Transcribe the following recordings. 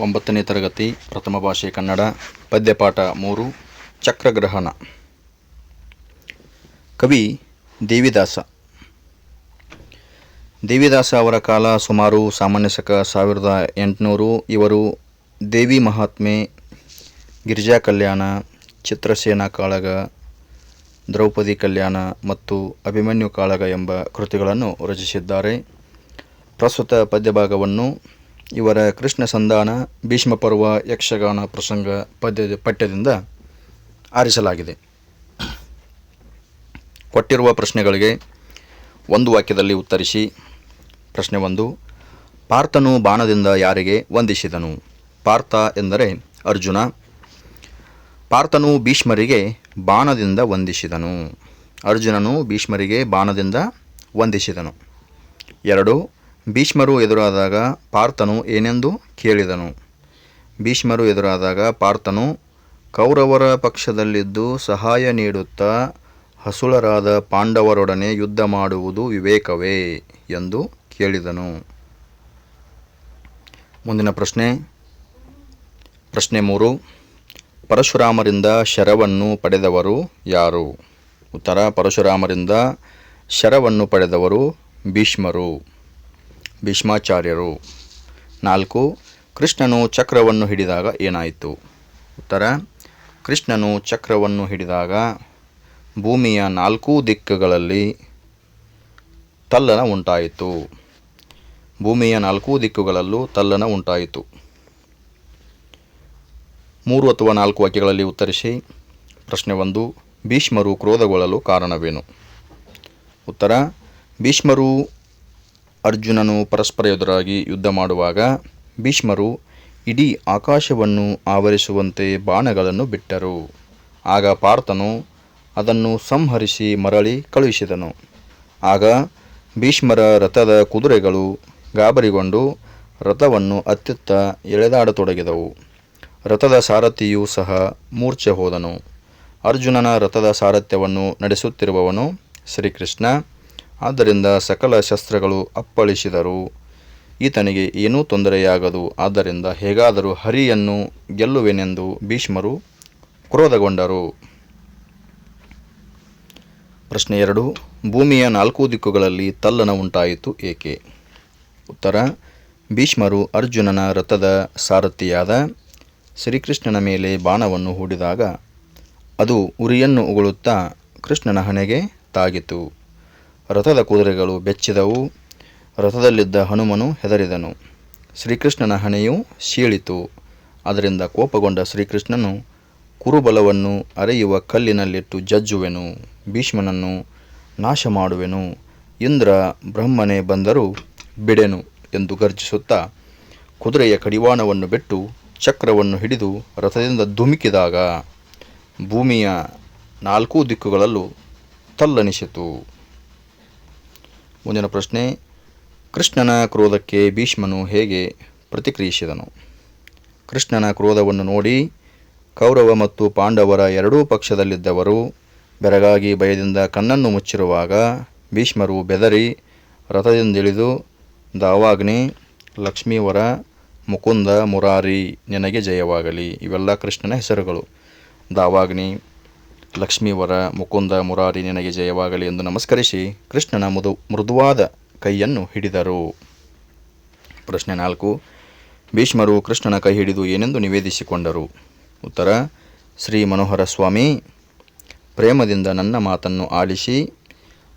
ಒಂಬತ್ತನೇ ತರಗತಿ, ಪ್ರಥಮ ಭಾಷೆ ಕನ್ನಡ ಪದ್ಯಪಾಠ ಮೂರು, ಚಕ್ರಗ್ರಹಣ. ಕವಿ ದೇವಿದಾಸ. ದೇವಿದಾಸ ಅವರ ಕಾಲ ಸುಮಾರು ಸಾಮಾನ್ಯ ಶಕ ಸಾವಿರದ ಎಂಟುನೂರು. ಇವರು ದೇವಿ ಮಹಾತ್ಮೆ, ಗಿರಿಜಾ ಕಲ್ಯಾಣ, ಚಿತ್ರಸೇನಾ ಕಾಳಗ, ದ್ರೌಪದಿ ಕಲ್ಯಾಣ ಮತ್ತು ಅಭಿಮನ್ಯು ಕಾಳಗ ಎಂಬ ಕೃತಿಗಳನ್ನು ರಚಿಸಿದ್ದಾರೆ. ಪ್ರಸ್ತುತ ಪದ್ಯಭಾಗವನ್ನು ಇವರ ಕೃಷ್ಣ ಸಂಧಾನ ಭೀಷ್ಮ ಪರ್ವ ಯಕ್ಷಗಾನ ಪ್ರಸಂಗ ಪದ್ಯ ಪಠ್ಯದಿಂದ ಆರಿಸಲಾಗಿದೆ. ಕೊಟ್ಟಿರುವ ಪ್ರಶ್ನೆಗಳಿಗೆ ಒಂದು ವಾಕ್ಯದಲ್ಲಿ ಉತ್ತರಿಸಿ. ಪ್ರಶ್ನೆ ಒಂದು, ಪಾರ್ಥನು ಬಾಣದಿಂದ ಯಾರಿಗೆ ವಂದಿಸಿದನು? ಪಾರ್ಥ ಎಂದರೆ ಅರ್ಜುನ. ಪಾರ್ಥನು ಭೀಷ್ಮರಿಗೆ ಬಾಣದಿಂದ ವಂದಿಸಿದನು. ಅರ್ಜುನನು ಭೀಷ್ಮರಿಗೆ ಬಾಣದಿಂದ ವಂದಿಸಿದನು. ಎರಡು ಭೀಷ್ಮರು ಎದುರಾದಾಗ ಪಾರ್ಥನು ಏನೆಂದು ಕೇಳಿದನು. ಭೀಷ್ಮರು ಎದುರಾದಾಗ ಪಾರ್ಥನು, ಕೌರವರ ಪಕ್ಷದಲ್ಲಿದ್ದು ಸಹಾಯ ನೀಡುತ್ತಾ ಹಸುಳರಾದ ಪಾಂಡವರೊಡನೆ ಯುದ್ಧ ಮಾಡುವುದು ವಿವೇಕವೇ? ಎಂದು ಕೇಳಿದನು. ಮುಂದಿನ ಪ್ರಶ್ನೆ. ಪ್ರಶ್ನೆ ಮೂರು. ಪರಶುರಾಮರಿಂದ ಶರವನ್ನು ಪಡೆದವರು ಯಾರು? ಉತ್ತರ, ಪರಶುರಾಮರಿಂದ ಶರವನ್ನು ಪಡೆದವರು ಭೀಷ್ಮರು. ಭೀಷ್ಮಾಚಾರ್ಯರು. ನಾಲ್ಕು, ಕೃಷ್ಣನು ಚಕ್ರವನ್ನು ಹಿಡಿದಾಗ ಏನಾಯಿತು? ಉತ್ತರ, ಕೃಷ್ಣನು ಚಕ್ರವನ್ನು ಹಿಡಿದಾಗ ಭೂಮಿಯ ನಾಲ್ಕೂ ದಿಕ್ಕುಗಳಲ್ಲಿ ತಲ್ಲನ ಉಂಟಾಯಿತು. ಭೂಮಿಯ ನಾಲ್ಕೂ ದಿಕ್ಕುಗಳಲ್ಲೂ ತಲ್ಲನ ಉಂಟಾಯಿತು. ಮೂರು ಅಥವಾ ನಾಲ್ಕು ವಾಕ್ಯಗಳಲ್ಲಿ ಉತ್ತರಿಸಿ. ಪ್ರಶ್ನೆ ಒಂದು, ಭೀಷ್ಮರು ಕ್ರೋಧಗೊಳ್ಳಲು ಕಾರಣವೇನು? ಉತ್ತರ, ಭೀಷ್ಮರು ಅರ್ಜುನನು ಪರಸ್ಪರ ಎದುರಾಗಿ ಯುದ್ಧ ಮಾಡುವಾಗ ಭೀಷ್ಮರು ಇಡೀ ಆಕಾಶವನ್ನು ಆವರಿಸುವಂತೆ ಬಾಣಗಳನ್ನು ಬಿಟ್ಟರು. ಆಗ ಪಾರ್ಥನು ಅದನ್ನು ಸಂಹರಿಸಿ ಮರಳಿ ಕಳುಹಿಸಿದನು. ಆಗ ಭೀಷ್ಮರ ರಥದ ಕುದುರೆಗಳು ಗಾಬರಿಗೊಂಡು ರಥವನ್ನು ಅತ್ಯುತ್ತ ಎಳೆದಾಡತೊಡಗಿದವು. ರಥದ ಸಾರಥಿಯೂ ಸಹ ಮೂರ್ಛೆ ಹೋದನು. ಅರ್ಜುನನ ರಥದ ಸಾರಥ್ಯವನ್ನು ನಡೆಸುತ್ತಿರುವವನು ಶ್ರೀಕೃಷ್ಣ. ಆದ್ದರಿಂದ ಸಕಲ ಶಸ್ತ್ರಗಳು ಅಪ್ಪಳಿಸಿದರು. ಈತನಿಗೆ ಏನೂ ತೊಂದರೆಯಾಗದು. ಆದ್ದರಿಂದ ಹೇಗಾದರೂ ಹರಿಯನ್ನು ಗೆಲ್ಲುವೆನೆಂದು ಭೀಷ್ಮರು ಕ್ರೋಧಗೊಂಡರು. ಪ್ರಶ್ನೆ ಎರಡು. ಭೂಮಿಯ ನಾಲ್ಕು ದಿಕ್ಕುಗಳಲ್ಲಿ ತಲ್ಲನ ಉಂಟಾಯಿತು ಏಕೆ? ಉತ್ತರ. ಭೀಷ್ಮರು ಅರ್ಜುನನ ರಥದ ಸಾರಥಿಯಾದ ಶ್ರೀಕೃಷ್ಣನ ಮೇಲೆ ಬಾಣವನ್ನು ಹೂಡಿದಾಗ ಅದು ಉರಿಯನ್ನು ಉಗುಳುತ್ತಾ ಕೃಷ್ಣನ ಹಣೆಗೆ ತಾಗಿತು. ರಥದ ಕುದುರೆಗಳು ಬೆಚ್ಚಿದವು. ರಥದಲ್ಲಿದ್ದ ಹನುಮನು ಹೆದರಿದನು. ಶ್ರೀಕೃಷ್ಣನ ಹಣೆಯು ಸೀಳಿತು ಅದರಿಂದ ಕೋಪಗೊಂಡ ಶ್ರೀಕೃಷ್ಣನು, ಕುರುಬಲವನ್ನು ಅರೆಯುವ ಕಲ್ಲಿನಲ್ಲಿಟ್ಟು ಜಜ್ಜುವೆನು, ಭೀಷ್ಮನನ್ನು ನಾಶ ಮಾಡುವೆನು ಇಂದ್ರ ಬ್ರಹ್ಮನೇ ಬಂದರೂ ಬಿಡೆನು ಎಂದು ಗರ್ಜಿಸುತ್ತಾ ಕುದುರೆಯ ಕಡಿವಾಣವನ್ನು ಬಿಟ್ಟು ಚಕ್ರವನ್ನು ಹಿಡಿದು ರಥದಿಂದ ಧುಮುಕಿದಾಗ ಭೂಮಿಯ ನಾಲ್ಕೂ ದಿಕ್ಕುಗಳಲ್ಲೂ ತಲ್ಲನಿಸಿತು ಮುಂದಿನ ಪ್ರಶ್ನೆ, ಕೃಷ್ಣನ ಕ್ರೋಧಕ್ಕೆ ಭೀಷ್ಮನು ಹೇಗೆ ಪ್ರತಿಕ್ರಿಯಿಸಿದನು? ಕೃಷ್ಣನ ಕ್ರೋಧವನ್ನು ನೋಡಿ, ಕೌರವ ಮತ್ತು ಪಾಂಡವರ ಎರಡೂ ಪಕ್ಷದಲ್ಲಿದ್ದವರು ಬೆರಗಾಗಿ ಭಯದಿಂದ ಕಣ್ಣನ್ನು ಮುಚ್ಚಿರುವಾಗ ಭೀಷ್ಮರು ಬೆದರಿ, ರಥದಿಂದಿಳಿದು, ದಾವಾಗ್ನಿ, ಲಕ್ಷ್ಮೀವರ, ಮುಕುಂದ, ಮುರಾರಿ, ನಿನಗೆ ಜಯವಾಗಲಿ, ಇವೆಲ್ಲ ಕೃಷ್ಣನ ಹೆಸರುಗಳು. ದಾವಾಗ್ನಿ ಲಕ್ಷ್ಮೀವರ ಮುಕುಂದ ಮುರಾರಿ ನಿನಗೆ ಜಯವಾಗಲಿ ಎಂದು ನಮಸ್ಕರಿಸಿ ಕೃಷ್ಣನ ಮೃದು, ಮೃದುವಾದ ಕೈಯನ್ನು ಹಿಡಿದರು. ಪ್ರಶ್ನೆ ನಾಲ್ಕು. ಭೀಷ್ಮರು ಕೃಷ್ಣನ ಕೈ ಹಿಡಿದು ಏನೆಂದು ನಿವೇದಿಸಿಕೊಂಡರು? ಉತ್ತರ, ಶ್ರೀ ಮನೋಹರ ಸ್ವಾಮಿ, ಪ್ರೇಮದಿಂದ ನನ್ನ ಮಾತನ್ನು ಆಲಿಸಿ,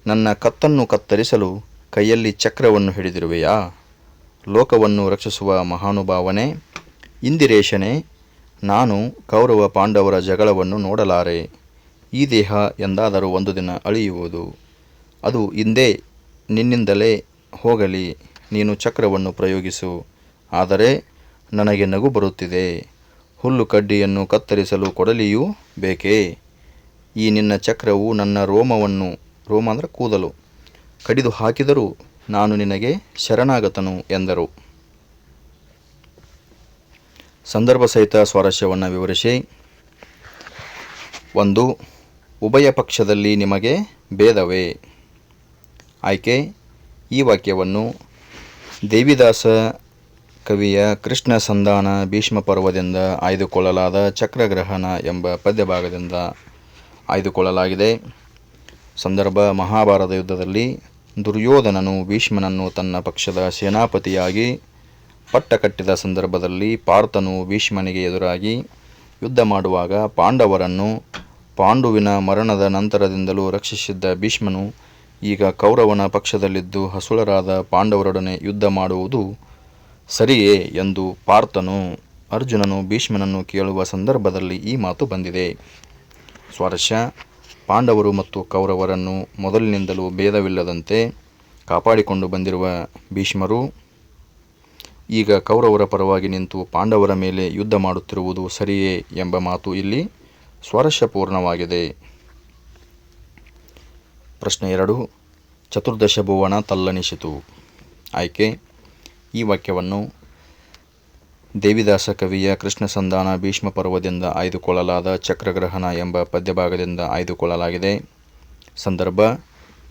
ನನ್ನ ಕತ್ತನ್ನು ಕತ್ತರಿಸಲು ಕೈಯಲ್ಲಿ ಚಕ್ರವನ್ನು ಹಿಡಿದಿರುವೆಯಾ? ಲೋಕವನ್ನು ರಕ್ಷಿಸುವ ಮಹಾನುಭಾವನೆ, ಇಂದಿರೇಶನೇ, ನಾನು ಕೌರವ ಪಾಂಡವರ ಜಗಳವನ್ನು ನೋಡಲಾರೆ. ಈ ದೇಹ ಎಂದಾದರೂ ಒಂದು ದಿನ ಅಳಿಯುವುದು. ಅದು ಹಿಂದೆ ನಿನ್ನಿಂದಲೇ ಹೋಗಲಿ, ನೀನು ಚಕ್ರವನ್ನು ಪ್ರಯೋಗಿಸು. ಆದರೆ ನನಗೆ ನಗು ಬರುತ್ತಿದೆ. ಹುಲ್ಲು ಕಡ್ಡಿಯನ್ನು ಕತ್ತರಿಸಲು ಕೊಡಲಿಯೂ ಬೇಕೇ? ಈ ನಿನ್ನ ಚಕ್ರವು ನನ್ನ ರೋಮವನ್ನು, ರೋಮ ಅಂದರೆ ಕೂದಲು, ಕಡಿದು ಹಾಕಿದರೂ ನಾನು ನಿನಗೆ ಶರಣಾಗತನು ಎಂದರು. ಸಂದರ್ಭ ಸಹಿತ ಸ್ವಾರಸ್ಯವನ್ನು ವಿವರಿಸಿ. ಒಂದು ಉಭಯ ಪಕ್ಷದಲ್ಲಿ ನಿಮಗೆ ಭೇದವೇ? ಆಯ್ಕೆ, ಈ ವಾಕ್ಯವನ್ನು ದೇವಿದಾಸ ಕವಿಯ ಕೃಷ್ಣ ಸಂಧಾನ ಭೀಷ್ಮ ಪರ್ವದಿಂದ ಆಯ್ದುಕೊಳ್ಳಲಾದ ಚಕ್ರಗ್ರಹಣ ಎಂಬ ಪದ್ಯಭಾಗದಿಂದ ಆಯ್ದುಕೊಳ್ಳಲಾಗಿದೆ. ಸಂದರ್ಭ, ಮಹಾಭಾರತ ಯುದ್ಧದಲ್ಲಿ ದುರ್ಯೋಧನನು ಭೀಷ್ಮನನ್ನು ತನ್ನ ಪಕ್ಷದ ಸೇನಾಪತಿಯಾಗಿ ಪಟ್ಟ ಕಟ್ಟಿದ ಸಂದರ್ಭದಲ್ಲಿ ಪಾರ್ಥನು ಭೀಷ್ಮನಿಗೆ ಎದುರಾಗಿ ಯುದ್ಧ ಮಾಡುವಾಗ ಪಾಂಡವರನ್ನು ಪಾಂಡುವಿನ ಮರಣದ ನಂತರದಿಂದಲೂ ರಕ್ಷಿಸಿದ್ದ ಭೀಷ್ಮನು ಈಗ ಕೌರವನ ಪಕ್ಷದಲ್ಲಿದ್ದು ಹಸುಳರಾದ ಪಾಂಡವರೊಡನೆ ಯುದ್ಧ ಮಾಡುವುದು ಸರಿಯೇ ಎಂದು ಪಾರ್ಥನು ಅರ್ಜುನನು ಭೀಷ್ಮನನ್ನು ಕೇಳುವ ಸಂದರ್ಭದಲ್ಲಿ ಈ ಮಾತು ಬಂದಿದೆ. ಸ್ವಾರಸ್ಯ, ಪಾಂಡವರು ಮತ್ತು ಕೌರವರನ್ನು ಮೊದಲಿನಿಂದಲೂ ಭೇದವಿಲ್ಲದಂತೆ ಕಾಪಾಡಿಕೊಂಡು ಬಂದಿರುವ ಭೀಷ್ಮರು ಈಗ ಕೌರವರ ಪರವಾಗಿ ನಿಂತು ಪಾಂಡವರ ಮೇಲೆ ಯುದ್ಧ ಮಾಡುತ್ತಿರುವುದು ಸರಿಯೇ ಎಂಬ ಮಾತು ಇಲ್ಲಿ ಸ್ವಾರಸ್ಯಪೂರ್ಣವಾಗಿದೆ ಪ್ರಶ್ನೆ ಎರಡು. ಚತುರ್ದಶ ಭುವನ ತಲ್ಲಣಿಸಿತು ಆಯ್ಕೆ. ಈ ವಾಕ್ಯವನ್ನು ದೇವಿದಾಸ ಕವಿಯ ಕೃಷ್ಣ ಸಂಧಾನ ಭೀಷ್ಮ ಪರ್ವದಿಂದ ಆಯ್ದುಕೊಳ್ಳಲಾದ ಚಕ್ರಗ್ರಹಣ ಎಂಬ ಪದ್ಯಭಾಗದಿಂದ ಆಯ್ದುಕೊಳ್ಳಲಾಗಿದೆ. ಸಂದರ್ಭ.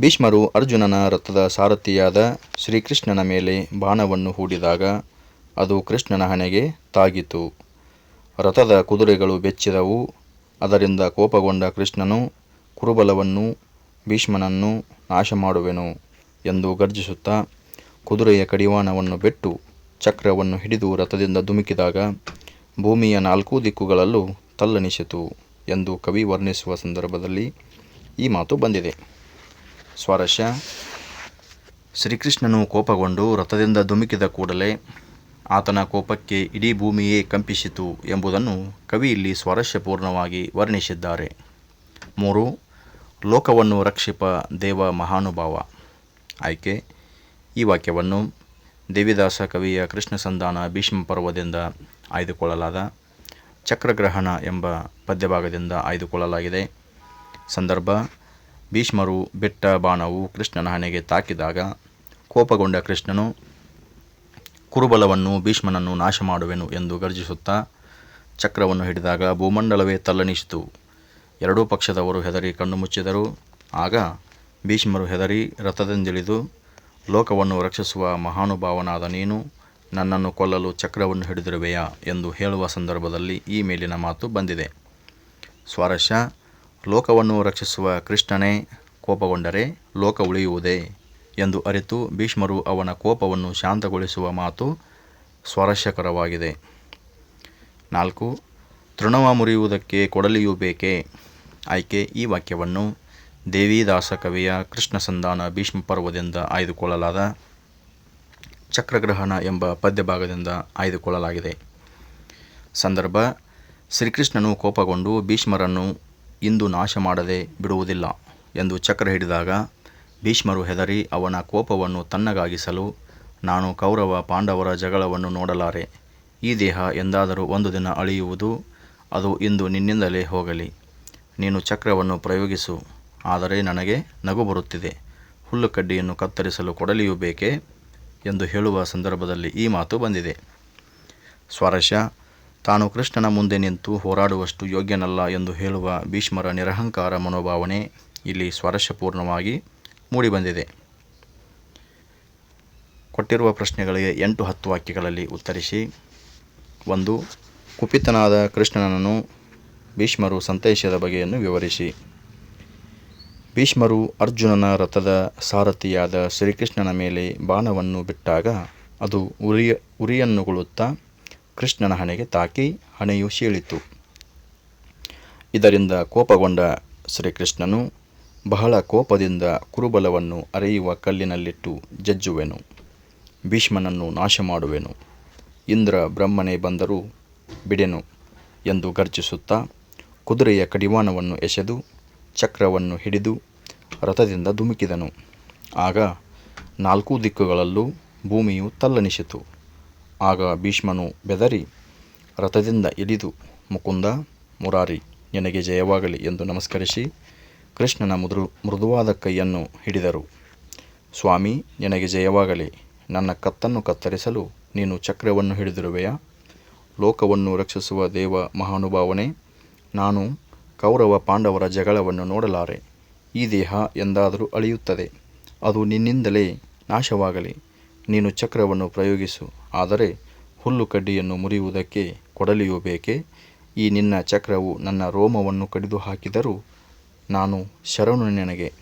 ಭೀಷ್ಮರು ಅರ್ಜುನನ ರಥದ ಸಾರಥಿಯಾದ ಶ್ರೀಕೃಷ್ಣನ ಮೇಲೆ ಬಾಣವನ್ನು ಹೂಡಿದಾಗ ಅದು ಕೃಷ್ಣನ ಹಣೆಗೆ ತಾಗಿತು. ರಥದ ಕುದುರೆಗಳು ಬೆಚ್ಚಿದವು. ಅದರಿಂದ ಕೋಪಗೊಂಡ ಕೃಷ್ಣನು ಕುರುಬಲವನ್ನು ಭೀಷ್ಮನನ್ನು ನಾಶ ಮಾಡುವೆನು ಎಂದು ಗರ್ಜಿಸುತ್ತಾ ಕುದುರೆಯ ಕಡಿವಾಣವನ್ನು ಬಿಟ್ಟು ಚಕ್ರವನ್ನು ಹಿಡಿದು ರಥದಿಂದ ಧುಮುಕಿದಾಗ ಭೂಮಿಯ ನಾಲ್ಕೂ ದಿಕ್ಕುಗಳಲ್ಲೂ ತಲ್ಲಣಿಸಿತು ಎಂದು ಕವಿ ವರ್ಣಿಸುವ ಸಂದರ್ಭದಲ್ಲಿ ಈ ಮಾತು ಬಂದಿದೆ. ಸ್ವಾರಸ್ಯ. ಶ್ರೀಕೃಷ್ಣನು ಕೋಪಗೊಂಡು ರಥದಿಂದ ಧುಮುಕಿದ ಕೂಡಲೇ ಆತನ ಕೋಪಕ್ಕೆ ಇಡೀ ಭೂಮಿಯೇ ಕಂಪಿಸಿತು ಎಂಬುದನ್ನು ಕವಿ ಇಲ್ಲಿ ಸ್ವಾರಸ್ಯಪೂರ್ಣವಾಗಿ ವರ್ಣಿಸಿದ್ದಾರೆ. ಮೂರು, ಲೋಕವನ್ನು ರಕ್ಷಿಪ ದೇವ ಮಹಾನುಭಾವ. ಆಯ್ಕೆ, ಈ ವಾಕ್ಯವನ್ನು ದೇವಿದಾಸ ಕವಿಯ ಕೃಷ್ಣ ಸಂಧಾನ ಭೀಷ್ಮ ಪರ್ವದಿಂದ ಆಯ್ದುಕೊಳ್ಳಲಾದ ಚಕ್ರಗ್ರಹಣ ಎಂಬ ಪದ್ಯಭಾಗದಿಂದ ಆಯ್ದುಕೊಳ್ಳಲಾಗಿದೆ. ಸಂದರ್ಭ, ಭೀಷ್ಮರು ಬಿಟ್ಟ ಬಾಣವು ಕೃಷ್ಣನ ಹಣೆಗೆ ತಾಕಿದಾಗ ಕೋಪಗೊಂಡ ಕೃಷ್ಣನು ಕುರುಬಲವನ್ನು ಭೀಷ್ಮನನ್ನು ನಾಶ ಮಾಡುವೆನು ಎಂದು ಗರ್ಜಿಸುತ್ತಾ ಚಕ್ರವನ್ನು ಹಿಡಿದಾಗ ಭೂಮಂಡಲವೇ ತಲ್ಲಣಿಸಿತು. ಎರಡೂ ಪಕ್ಷದವರು ಹೆದರಿ ಕಣ್ಣು ಮುಚ್ಚಿದರು. ಆಗ ಭೀಷ್ಮರು ಹೆದರಿ ರಥದಿಂದಿಳಿದು ಲೋಕವನ್ನು ರಕ್ಷಿಸುವ ಮಹಾನುಭಾವನಾದ ನೀನು ನನ್ನನ್ನು ಕೊಲ್ಲಲು ಚಕ್ರವನ್ನು ಹಿಡಿದಿರುವೆಯಾ? ಎಂದು ಹೇಳುವ ಸಂದರ್ಭದಲ್ಲಿ ಈ ಮೇಲಿನ ಮಾತು ಬಂದಿದೆ. ಸ್ವಾರಸ್ಯ, ಲೋಕವನ್ನು ರಕ್ಷಿಸುವ ಕೃಷ್ಣನೇ, ಕೋಪಗೊಂಡರೆ ಲೋಕ ಉಳಿಯುವುದೇ? ಎಂದು ಅರಿತು ಭೀಷ್ಮರು ಅವನ ಕೋಪವನ್ನು ಶಾಂತಗೊಳಿಸುವ ಮಾತು ಸ್ವಾರಸ್ಯಕರವಾಗಿದೆ. ನಾಲ್ಕು, ತೃಣವ ಮುರಿಯುವುದಕ್ಕೆ ಕೊಡಲಿಯೂ ಬೇಕೇ? ಆಯ್ಕೆ, ಈ ವಾಕ್ಯವನ್ನು ದೇವಿದಾಸ ಕವಿಯ ಕೃಷ್ಣ ಸಂಧಾನ ಭೀಷ್ಮ ಪರ್ವದಿಂದ ಆಯ್ದುಕೊಳ್ಳಲಾದ ಚಕ್ರಗ್ರಹಣ ಎಂಬ ಪದ್ಯಭಾಗದಿಂದ ಆಯ್ದುಕೊಳ್ಳಲಾಗಿದೆ. ಸಂದರ್ಭ, ಶ್ರೀಕೃಷ್ಣನು ಕೋಪಗೊಂಡು ಭೀಷ್ಮರನ್ನು ಇಂದು ನಾಶ ಮಾಡದೆ ಬಿಡುವುದಿಲ್ಲ ಎಂದು ಚಕ್ರ ಹಿಡಿದಾಗ ಭೀಷ್ಮರು ಹೆದರಿ ಅವನ ಕೋಪವನ್ನು ತನ್ನಗಾಗಿಸಲು ನಾನು ಕೌರವ ಪಾಂಡವರ ಜಗಳವನ್ನು ನೋಡಲಾರೆ. ಈ ದೇಹ ಎಂದಾದರೂ ಒಂದು ದಿನ ಅಳಿಯುವುದು, ಅದು ಇಂದು ನಿನ್ನಿಂದಲೇ ಹೋಗಲಿ. ನೀನು ಚಕ್ರವನ್ನು ಪ್ರಯೋಗಿಸು, ಆದರೆ ನನಗೆ ನಗು ಬರುತ್ತಿದೆ. ಹುಲ್ಲು ಕಡ್ಡಿಯನ್ನು ಕತ್ತರಿಸಲು ಕೊಡಲಿಯೂ ಬೇಕೇ? ಎಂದು ಹೇಳುವ ಸಂದರ್ಭದಲ್ಲಿ ಈ ಮಾತು ಬಂದಿದೆ. ಸ್ವಾರಸ್ಯ, ತಾನು ಕೃಷ್ಣನ ಮುಂದೆ ನಿಂತು ಹೋರಾಡುವಷ್ಟು ಯೋಗ್ಯನಲ್ಲ ಎಂದು ಹೇಳುವ ಭೀಷ್ಮರ ನಿರಹಂಕಾರ ಮನೋಭಾವನೆ ಇಲ್ಲಿ ಸ್ವಾರಸ್ಯಪೂರ್ಣವಾಗಿ ಮೂಡಿಬಂದಿದೆ ಕೊಟ್ಟಿರುವ ಪ್ರಶ್ನೆಗಳಿಗೆ ಎಂಟು ಹತ್ತು ವಾಕ್ಯಗಳಲ್ಲಿ ಉತ್ತರಿಸಿ. ಒಂದು, ಕುಪಿತನಾದ ಕೃಷ್ಣನನ್ನು ಭೀಷ್ಮರು ಸಂತೈಸಿದ ಬಗೆಯನ್ನು ವಿವರಿಸಿ. ಭೀಷ್ಮರು ಅರ್ಜುನನ ರಥದ ಸಾರಥಿಯಾದ ಶ್ರೀಕೃಷ್ಣನ ಮೇಲೆ ಬಾಣವನ್ನು ಬಿಟ್ಟಾಗ ಅದು ಉರಿಯ, ಉರಿಯನ್ನುಗೊಳ್ಳುತ್ತಾ ಕೃಷ್ಣನ ಹಣೆಗೆ ತಾಕಿ ಹಣೆಯು ಸೀಳಿತು ಇದರಿಂದ ಕೋಪಗೊಂಡ ಶ್ರೀಕೃಷ್ಣನು ಬಹಳ ಕೋಪದಿಂದ ಕುರುಬಲವನ್ನು ಅರೆಯುವ ಕಲ್ಲಿನಲ್ಲಿಟ್ಟು ಜಜ್ಜುವೆನು. ಭೀಷ್ಮನನ್ನು ನಾಶ ಮಾಡುವೆನು ಇಂದ್ರ ಬ್ರಹ್ಮನೇ ಬಂದರೂ ಬಿಡೆನು ಎಂದು ಗರ್ಜಿಸುತ್ತಾ ಕುದುರೆಯ ಕಡಿವಾಣವನ್ನು ಎಸೆದು ಚಕ್ರವನ್ನು ಹಿಡಿದು ರಥದಿಂದ ಧುಮುಕಿದನು. ಆಗ ನಾಲ್ಕು ದಿಕ್ಕುಗಳಲ್ಲೂ ಭೂಮಿಯು ತಲ್ಲಣಿಸಿತು ಆಗ ಭೀಷ್ಮನು ಬೆದರಿ ರಥದಿಂದ ಇಳಿದು, ಮುಕುಂದ, ಮುರಾರಿ, ನಿನಗೆ ಜಯವಾಗಲಿ ಎಂದು ನಮಸ್ಕರಿಸಿ ಕೃಷ್ಣನ ಮೃದು, ಮೃದುವಾದ ಕೈಯನ್ನು ಹಿಡಿದರು. ಸ್ವಾಮಿ, ನಿನಗೆ ಜಯವಾಗಲಿ. ನನ್ನ ಕತ್ತನ್ನು ಕತ್ತರಿಸಲು ನೀನು ಚಕ್ರವನ್ನು ಹಿಡಿದಿರುವೆಯಾ? ಲೋಕವನ್ನು ರಕ್ಷಿಸುವ ದೇವ ಮಹಾನುಭಾವನೆ, ನಾನು ಕೌರವ ಪಾಂಡವರ ಜಗಳವನ್ನು ನೋಡಲಾರೆ. ಈ ದೇಹ ಎಂದಾದರೂ ಅಳಿಯುತ್ತದೆ. ಅದು ನಿನ್ನಿಂದಲೇ ನಾಶವಾಗಲಿ. ನೀನು ಚಕ್ರವನ್ನು ಪ್ರಯೋಗಿಸು. ಆದರೆ ಹುಲ್ಲು ಕಡ್ಡಿಯನ್ನು ಮುರಿಯುವುದಕ್ಕೆ ಕೊಡಲಿಯೂ ಬೇಕೆ? ಈ ನಿನ್ನ ಚಕ್ರವು ನನ್ನ ರೋಮವನ್ನು ಕಡಿದು ಹಾಕಿದರೂ ನಾನು ಶರಣು ನಿನಗೆ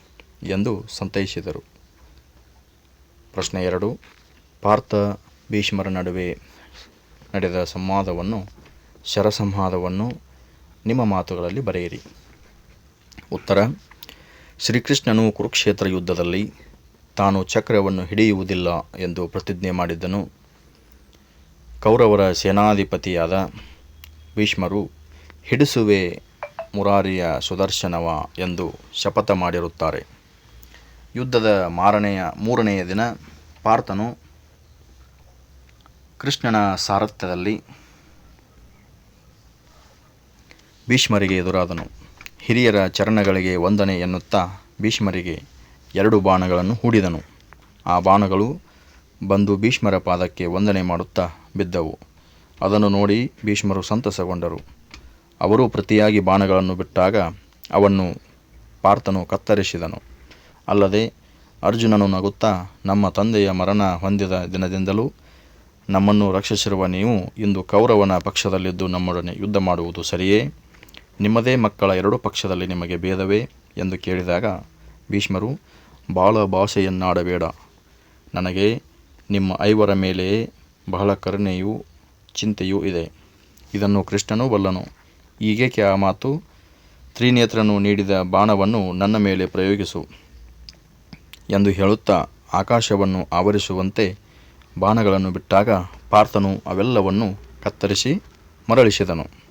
ಎಂದು ಸಂತೈಸಿದರು. ಪ್ರಶ್ನೆ ಎರಡು. ಪಾರ್ಥ ಭೀಷ್ಮರ ನಡುವೆ ನಡೆದ ಸಂವಾದವನ್ನು, ಶರಸಂವಾದವನ್ನು ನಿಮ್ಮ ಮಾತುಗಳಲ್ಲಿ ಬರೆಯಿರಿ. ಉತ್ತರ. ಶ್ರೀಕೃಷ್ಣನು ಕುರುಕ್ಷೇತ್ರ ಯುದ್ಧದಲ್ಲಿ ತಾನು ಚಕ್ರವನ್ನು ಹಿಡಿಯುವುದಿಲ್ಲ ಎಂದು ಪ್ರತಿಜ್ಞೆ ಮಾಡಿದ್ದನು. ಕೌರವರ ಸೇನಾಧಿಪತಿಯಾದ ಭೀಷ್ಮರು ಹಿಡಿಸುವೆ ಮುರಾರಿಯ ಸುದರ್ಶನವ ಎಂದು ಶಪಥ ಮಾಡಿರುತ್ತಾರೆ. ಯುದ್ಧದ ಮಾರನೆಯ ಮೂರನೆಯ ದಿನ ಪಾರ್ಥನು ಕೃಷ್ಣನ ಸಾರಥ್ಯದಲ್ಲಿ ಭೀಷ್ಮರಿಗೆ ಎದುರಾದನು. ಹಿರಿಯರ ಚರಣಗಳಿಗೆ ವಂದನೆ ಎನ್ನುತ್ತಾ ಭೀಷ್ಮರಿಗೆ ಎರಡು ಬಾಣಗಳನ್ನು ಹೂಡಿದನು. ಆ ಬಾಣಗಳು ಬಂದು ಭೀಷ್ಮರ ಪಾದಕ್ಕೆ ವಂದನೆ ಮಾಡುತ್ತಾ ಬಿದ್ದವು. ಅದನ್ನು ನೋಡಿ ಭೀಷ್ಮರು ಸಂತಸಗೊಂಡರು. ಅವರು ಪ್ರತಿಯಾಗಿ ಬಾಣಗಳನ್ನು ಬಿಟ್ಟಾಗ ಅವನ್ನು ಪಾರ್ಥನು ಕತ್ತರಿಸಿದನು. ಅಲ್ಲದೆ ಅರ್ಜುನನು ನಗುತ್ತಾ, ನಮ್ಮ ತಂದೆಯ ಮರಣ ಹೊಂದಿದ ದಿನದಿಂದಲೂ ನಮ್ಮನ್ನು ರಕ್ಷಿಸಿರುವ ನೀವು ಇಂದು ಕೌರವನ ಪಕ್ಷದಲ್ಲಿದ್ದು ನಮ್ಮೊಡನೆ ಯುದ್ಧ ಮಾಡುವುದು ಸರಿಯೇ? ನಿಮ್ಮದೇ ಮಕ್ಕಳ ಎರಡು ಪಕ್ಷದಲ್ಲಿ ನಿಮಗೆ ಭೇದವೇ? ಎಂದು ಕೇಳಿದಾಗ, ಭೀಷ್ಮರು ಬಾಳ ಭಾಷೆಯನ್ನಾಡಬೇಡ. ನನಗೆ ನಿಮ್ಮ ಐವರ ಮೇಲೆಯೇ ಬಹಳ ಕರುಣೆಯೂ ಚಿಂತೆಯೂ ಇದೆ. ಇದನ್ನು ಕೃಷ್ಣನೂ ಬಲ್ಲನು. ಈಗೇಕೆ ಆ ಮಾತು, ತ್ರಿನೇತ್ರನು ನೀಡಿದ ಬಾಣವನ್ನು ನನ್ನ ಮೇಲೆ ಪ್ರಯೋಗಿಸು ಎಂದು ಹೇಳುತ್ತಾ ಆಕಾಶವನ್ನು ಆವರಿಸುವಂತೆ ಬಾಣಗಳನ್ನು ಬಿಟ್ಟಾಗ ಪಾರ್ಥನು ಅವೆಲ್ಲವನ್ನು ಕತ್ತರಿಸಿ ಮರಳಿಸಿದನು.